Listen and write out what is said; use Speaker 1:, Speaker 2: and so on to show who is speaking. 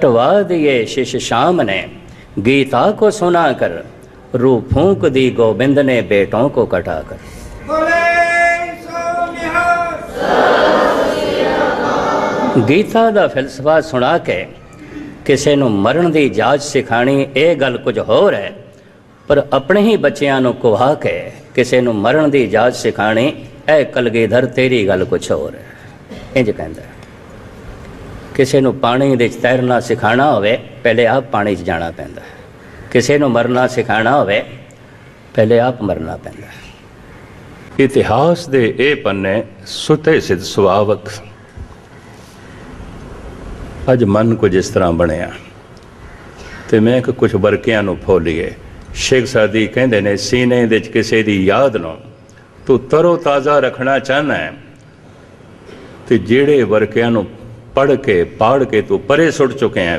Speaker 1: हटवा दिए शिष शाम ने गीता को सुना कर रू फूंक दी गोविंद ने बेटों को कटा कर
Speaker 2: बोले सो निहाल
Speaker 1: ਗੀਤਾ ਦਾ ਫਲਸਫਾ ਸੁਣਾ ਕੇ ਕਿਸੇ ਨੂੰ ਮਰਨ ਦੀ ਜਾਚ ਸਿਖਾਣੀ ਇਹ ਗੱਲ ਕੁਝ ਹੋਰ ਹੈ ਪਰ ਆਪਣੇ ਹੀ ਬੱਚਿਆਂ ਨੂੰ ਕੁਹਾ ਕੇ ਕਿਸੇ ਨੂੰ ਮਰਨ ਦੀ ਜਾਚ ਸਿਖਾਣੀ ਇਹ ਕਲਗੀਧਰ ਤੇਰੀ ਗੱਲ ਕੁਝ ਹੋਰ ਹੈ ਇੰਜ ਕਹਿੰਦਾ ਹੈ। ਕਿਸੇ ਨੂੰ ਪਾਣੀ ਦੇ ਵਿੱਚ ਤੈਰਨਾ ਸਿਖਾਣਾ ਹੋਵੇ, ਪਹਿਲੇ ਆਪ ਪਾਣੀ 'ਚ ਜਾਣਾ ਪੈਂਦਾ ਕਿਸੇ ਨੂੰ ਮਰਨਾ ਸਿਖਾਣਾ ਹੋਵੇ, ਪਹਿਲੇ ਆਪ ਮਰਨਾ ਪੈਂਦਾ
Speaker 3: ਇਤਿਹਾਸ ਦੇ ਇਹ ਪੰਨੇ ਸੁਤੇ ਸਿਧ ਸੁਭਾਵਕ। ਅੱਜ ਮਨ ਕੁਝ ਇਸ ਤਰ੍ਹਾਂ ਬਣਿਆ। ਤੇ ਮੈਂ ਕਿ ਕੁਝ ਵਰਕਿਆਂ ਨੂੰ ਫੋਲੀਏ ਸ਼ੇਖ ਸਾਦੀ ਕਹਿੰਦੇ ਨੇ, ਸੀਨੇ ਦੇ ਵਿੱਚ ਕਿਸੇ ਦੀ ਯਾਦ ਨੂੰ ਤੂੰ ਤਰੋ ਤਾਜ਼ਾ ਰੱਖਣਾ ਚਾਹਨਾ ਹੈ। ਤੇ ਜਿਹੜੇ ਵਰਕਿਆਂ ਨੂੰ ਪੜ ਕੇ ਪਾੜ ਕੇ ਤੂੰ ਪਰੇ ਸੁੱਟ ਚੁੱਕੇ ਹੈ